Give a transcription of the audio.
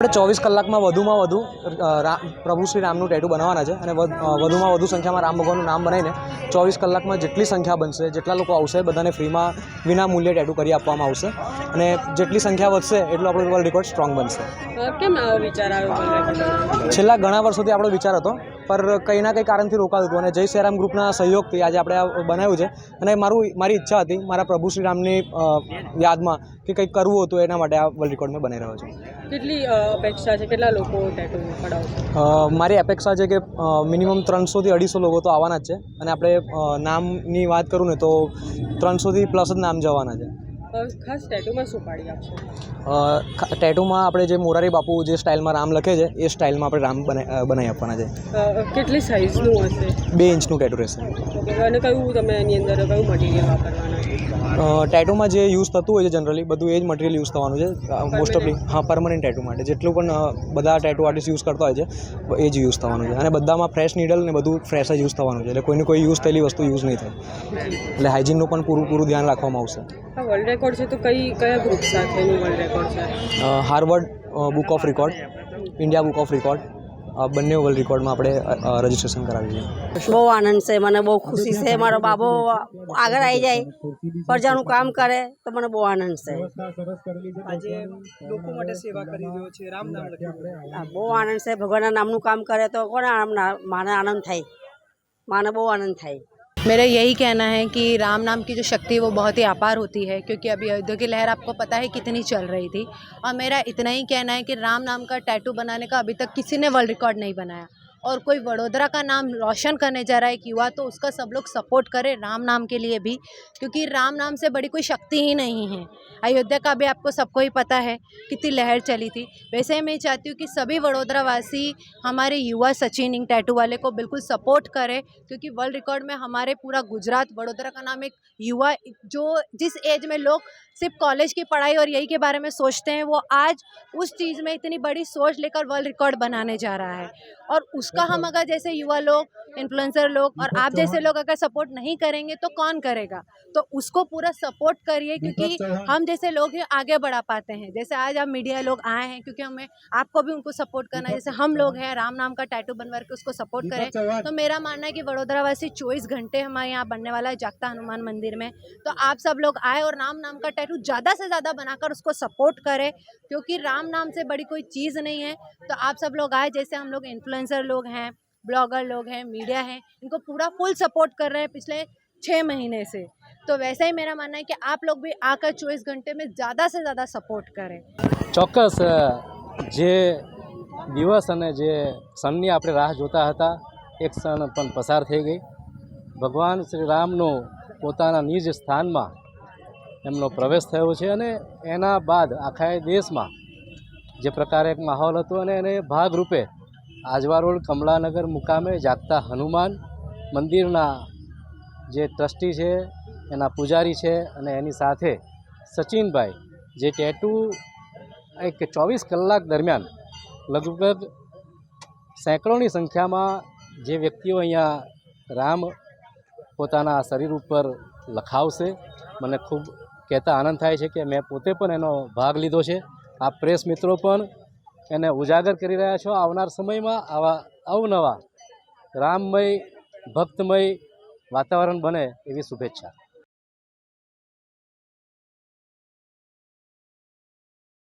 આપણે ચોવીસ કલાકમાં વધુમાં વધુ પ્રભુ શ્રી રામનું ટેટુ બનાવવાના છે અને વધ- વધુમાં વધુ સંખ્યામાં રામ ભગવાનનું નામ બનાવીને ચોવીસ કલાકમાં જેટલી સંખ્યા બનશે જેટલા લોકો આવશે બધાને ફ્રીમાં વિના મૂલ્યે ટેટુ કરી આપવામાં આવશે અને જેટલી સંખ્યા વધશે એટલો આપણો વર્લ્ડ રેકોર્ડ સ્ટ્રોંગ બનશે. કેમ વિચાર આવ્યો? છેલ્લા ઘણા વર્ષોથી આપણો વિચાર હતો પર કંઈ ના કંઈ કારણથી રોકાતું હતું અને જય શ્રીરામ ગ્રુપના સહયોગથી આજે આપણે આ બનાવ્યું છે. અને મારું મારી ઈચ્છા હતી મારા પ્રભુ શ્રી રામની યાદમાં કે કંઈક કરવું હતું એના માટે આ વર્લ્ડ રેકોર્ડ મેં બનાવી રહ્યો છું. કેટલી અપેક્ષા છે? કેટલા લોકો ટેટુ પડાવશે મારી અપેક્ષા છે કે મિનિમમ ત્રણસોથી અઢીસો લોકો તો આવવાના જ છે. અને આપણે નામની વાત કરું ને તો ત્રણસોથી પ્લસ જ નામ જવાના છે. ખાસ ટેટુમાં શું પાડી આપશો? ટેટુમાં આપણે જે મોરારી બાપુ જે સ્ટાઇલમાં રામ લખે છે એ સ્ટાઇલમાં આપણે રામ બનાવી આપવાના છે. કેટલી સાઇઝનું હશે? બે ઇંચનું ટેટુ રહેશે. અને કયું તમે એની અંદર કયું મટીરિયલ વાપરવાના ટેટુમાં જે યુઝ થતું હોય છે જનરલી બધું એ જ મટીરિયલ યુઝ થવાનું છે. મોસ્ટ ઓફલી હા પરમનન્ટ ટેટુ માટે. જેટલું પણ બધા ટેટુ આર્ટિસ્ટ યુઝ કરતા હોય છે એ જ યુઝ થવાનું છે. અને બધામાં ફ્રેશ નીડલ ને બધું ફ્રેશ જ યુઝ થવાનું છે. એટલે કોઈને કોઈ યુઝ થયેલી વસ્તુ યુઝ નહીં થાય. એટલે હાઇજીનનું પણ પૂરું પૂરું ધ્યાન રાખવામાં આવશે. વર્લ્ડ રેકોર્ડ છે તો કઈ કયા ગ્રુપ સાથેનું વર્લ્ડ રેકોર્ડ છે? Harvard book of record India book of record બંને વર્લ્ડ રેકોર્ડમાં આપણે રજીસ્ટ્રેશન કરાવીએ છે. બહુ આનંદ છે મને બહુ ખુશી છે મારો બાબો આગળ આવી જાય પ્રજાનું કામ કરે તો મને બહુ આનંદ છે. આજે લોકો માટે સેવા કરી રહ્યો છે રામ નામ લખ્યું આ બહુ આનંદ છે ભગવાનના નામનું કામ કરે તો કોને આમ ના- આનંદ થાય? મને બહુ આનંદ થાય. मेरा यही कहना है कि राम नाम की जो शक्ति वो बहुत ही अपार होती है, क्योंकि अभी अयोध्या की लहर आपको पता है कितनी चल रही थी। और मेरा इतना ही कहना है कि राम नाम का टैटू बनाने का अभी तक किसी ने वर्ल्ड रिकॉर्ड नहीं बनाया। और कोई वडोदरा का नाम रोशन करने जा रहा है एक युवा तो उसका सब लोग सपोर्ट करें राम नाम के लिए भी, क्योंकि राम नाम से बड़ी कोई शक्ति ही नहीं है। अयोध्या का भी आपको सबको ही पता है, कितनी लहर चली थी। वैसे ही मैं चाहती हूँ कि सभी वडोदरा वासी हमारे युवा सचिन इंग टैटू वाले को बिल्कुल सपोर्ट करें, क्योंकि वर्ल्ड रिकॉर्ड में हमारे पूरा गुजरात, वडोदरा का नाम एक युवा, जो जिस एज में लोग सिर्फ़ कॉलेज की पढ़ाई और यही के बारे में सोचते हैं, वो आज उस चीज़ में इतनी बड़ी सोच लेकर वर्ल्ड रिकॉर्ड बनाने जा रहा है। और उसका हम अगर जैसे युवा लोग इन्फ्लुएंसर लोग और आप जैसे लोग अगर सपोर्ट नहीं करेंगे तो कौन करेगा? तो उसको पूरा सपोर्ट करिए क्योंकि हम जैसे लोग ही आगे बढ़ा पाते हैं। जैसे आज आप मीडिया लोग आए हैं क्योंकि हमें आपको भी उनको सपोर्ट करना है। जैसे हम लोग हैं। राम नाम का टैटू बनवा के उसको सपोर्ट करें। तो मेरा मानना है कि वडोदरा वासी चौबीस घंटे हमारे यहाँ बनने वाला है जागता हनुमान मंदिर में। तो आप सब लोग आए और राम नाम का टैटू ज़्यादा से ज़्यादा बनाकर उसको सपोर्ट करें। क्योंकि राम नाम से बड़ी कोई चीज़ नहीं है। तो आप सब लोग आए जैसे हम लोग इन्फ्लुएंसर लोग हैं ब्लॉगर लोग हैं मीडिया हैं इनको पूरा फुल सपोर्ट कर रहे हैं पिछले छः महीने से तो वैसा ही मेरा मानना है कि आप लोग भी आकर चौबीस घंटे में ज़्यादा से ज़्यादा सपोर्ट करें ચોક્કસ અ, જે દિવસ અને જે ક્ષણની આપણે રાહ જોતા હતા એક ક્ષણ પણ પસાર થઈ ગઈ ભગવાન શ્રી રામનો પોતાના નિજ સ્થાનમાં એમનો પ્રવેશ થયો છે અને એના બાદ આખા દેશમાં જે પ્રકારે એક માહોલ હતો અને એને ભાગરૂપે આજવા રોડ કમલાનગર મુકામે જાગતા હનુમાન મંદિરના જે ટ્રસ્ટી છે, એના પૂજારી છે અને એની સાથે સચિનભાઈ, જે ટેટુ એક ચોવીસ કલાક દરમિયાન લગભગ સેંકડોની સંખ્યામાં જે વ્યક્તિઓ અહીંયા રામ પોતાના શરીર ઉપર લખાવશે. મને ખૂબ કહેતા આનંદ થાય છે કે મેં પોતે પણ એનો ભાગ લીધો છે. આ પ્રેસ મિત્રો પણ એને ઉજાગર કરી રહ્યા છો. આવનાર સમયમાં આવા અવનવા રામમય, ભક્તમય વાતાવરણ બને એવી શુભેચ્છા.